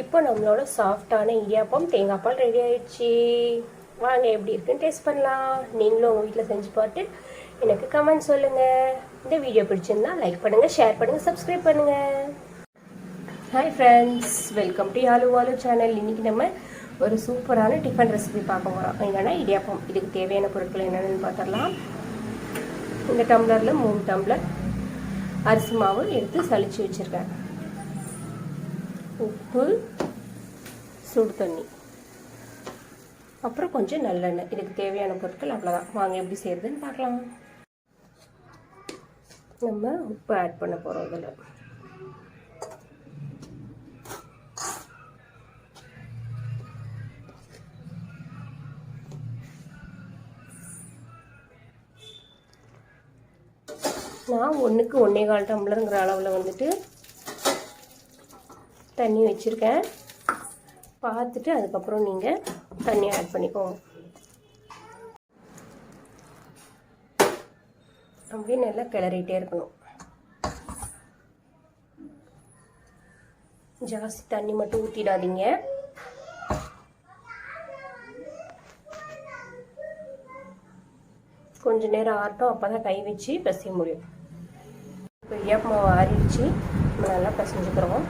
இப்போ நம்மளோட சாஃப்டான இடியாப்பம் தேங்காய் பால் ரெடி ஆயிடுச்சு. வாங்க எப்படி இருக்குன்னு டேஸ்ட் பண்ணலாம். நீங்களும் உங்கள் வீட்டில் செஞ்சு பார்த்து எனக்கு கமெண்ட் சொல்லுங்கள் இந்த வீடியோ பிடிச்சிருந்தா லைக் பண்ணுங்கள் ஷேர் பண்ணுங்கள் சப்ஸ்கிரைப் பண்ணுங்கள் hi friends welcome to Aalu Vaalu channel இன்றைக்கி நம்ம ஒரு சூப்பரான டிஃபன் ரெசிபி பார்க்க போகிறோம் என்னென்னா இடியாப்பம். இதுக்கு தேவையான பொருட்கள் என்னென்னு பார்த்துடலாம். இந்த டம்ளரில் மூணு டம்ளர் அரிசி மாவு எடுத்து சளிச்சு வச்சுருக்கேன். உப்பு சுடு தண்ணி அப்புறம் கொஞ்சம் நல்லெண்ணெய். இதுக்கு தேவையான பொருட்கள் அவ்வளோதான் வாங்க எப்படி செய்யறதுன்னு பார்க்கலாம். நம்ம உப்பு ஆட் பண்ண போகிறோம் இதில். நான் ஒன்றுக்கு ஒன்றே கால் டம்ளருங்கிற அளவில் வந்துட்டு தண்ணி வச்சுருக்கேன். பார்த்துட்டு அதுக்கப்புறம் நீங்கள் தண்ணி ஆட் பண்ணிக்கோங்க. அப்படியே நல்லா கிளறிட்டே இருக்கணும். ஜாஸ்தி தண்ணி மட்டும் ஊற்றிடாதீங்க கொஞ்ச நேரம் ஆட்டம் அப்போ தான் கை வச்சு பிசைய முடியும். இப்போ இடியாப்பு ஆறிடுச்சு. நம்ம நல்லா பிசைஞ்சுக்கிறோம்.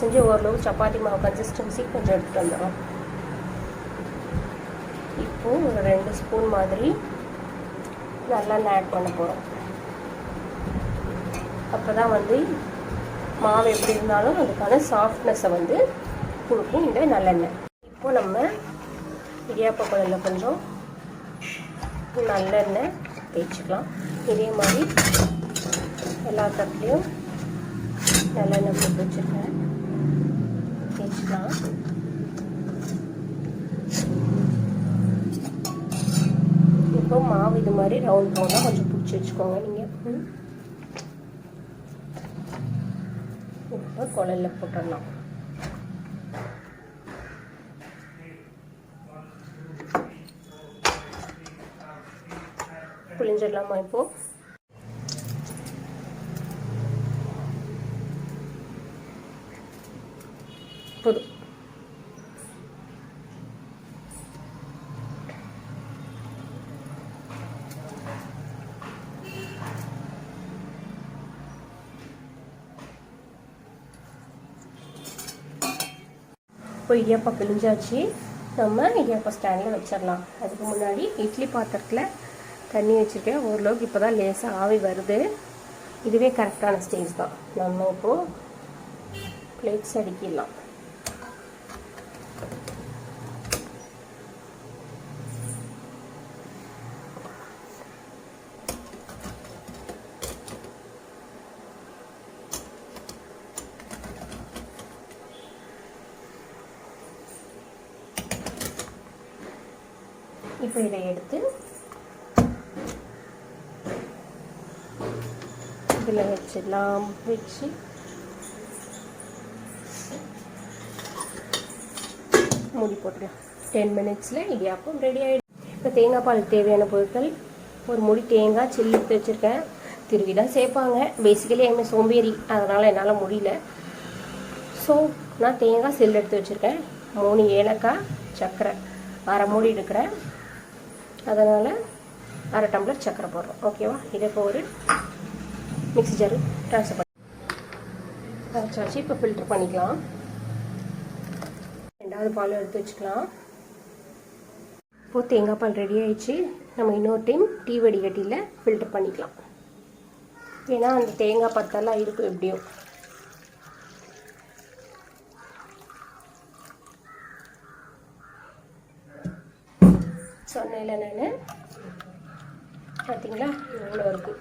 செஞ்சு ஓரளவு சப்பாத்தி மாவு கன்சிஸ்டன்சி கொஞ்சம் எடுத்துகிட்டு வந்துடும் இப்போது ஒரு ரெண்டு ஸ்பூன் மாதிரி நல்லெண்ணெய் ஆட் பண்ண போகிறோம் அப்போ தான் வந்து மாவு எப்படி இருந்தாலும் அதுக்கான சாஃப்ட்னஸை வந்து கொடுக்கும். இந்த நல்லெண்ணெய். இப்போ நம்ம இடியாப்ப குழலில் கொஞ்சம் நல்லெண்ணெய் தேய்ச்சிக்கலாம். இதே மாதிரி எல்லா தட்டுலையும் நல்லெண்ணெய் போட்டு வச்சுருக்கேன். தேய்ச்சிக்கலாம். இப்போ மாவு இது மாதிரி ரவுண்ட் ரவுண்டாக கொஞ்சம் பிடிச்சி வச்சுக்கோங்க. நீங்கள் இப்போ குழல்ல போட்டுடலாம். புளிஞ்சிடலாமா இப்போது போதும் இப்போ இடியாப்பா பிழிஞ்சாச்சு நம்ம இடியாப்பா ஸ்டாண்டில் வச்சிடலாம் அதுக்கு முன்னாடி இட்லி பாத்திரத்தில் தண்ணி வச்சுருக்கேன். ஓரளவுக்கு இப்போ தான் லேசாக ஆவி வருது. இதுவே கரெக்டான ஸ்டேஜ் தான். நம்ம இப்போது பிளேட்ஸ் அடிக்கிடலாம். இப்போ இதை எடுத்து இதில் வச்சிடலாம். வச்சு மூடி போட்டுடலாம் டென் மினிட்ஸில் இடியாப்பம் ரெடி ஆகிடும் இப்போ தேங்காய் பால் தேவையான பொருட்கள் ஒரு முடி தேங்காய் சில்லி எடுத்து வச்சுருக்கேன். திருவி தான் சேர்ப்பாங்க பேசிக்கலி எங்கள் சோம்பேறி. அதனால் என்னால் முடியல. ஸோ நான் தேங்காய் சில்லு எடுத்து வச்சுருக்கேன். மூணு ஏலக்காய் சர்க்கரை. அரை மூடி எடுக்கிறேன். அதனால் அரை டம்ளர் சக்கரை போடுறோம். ஓகேவா இதை இப்போ ஒரு மிக்சி ஜாரு ட்ரான்ஸ்ஃபர் பண்ணி அரைச்சாச்சு. இப்போ ஃபில்டர் பண்ணிக்கலாம். ரெண்டாவது பால் எடுத்து வச்சுக்கலாம். இப்போது தேங்காய் பால் ரெடி ஆயிடுச்சு. நம்ம இன்னொரு டைம் டீ வடிகட்டியில் ஃபில்டர் பண்ணிக்கலாம். ஏன்னா அந்த தேங்காய் பத்தெல்லாம் இருக்கும் எப்படியும் சொன்னேன்ல நான். பார்த்தீங்களா இவ்வளோ இருக்குது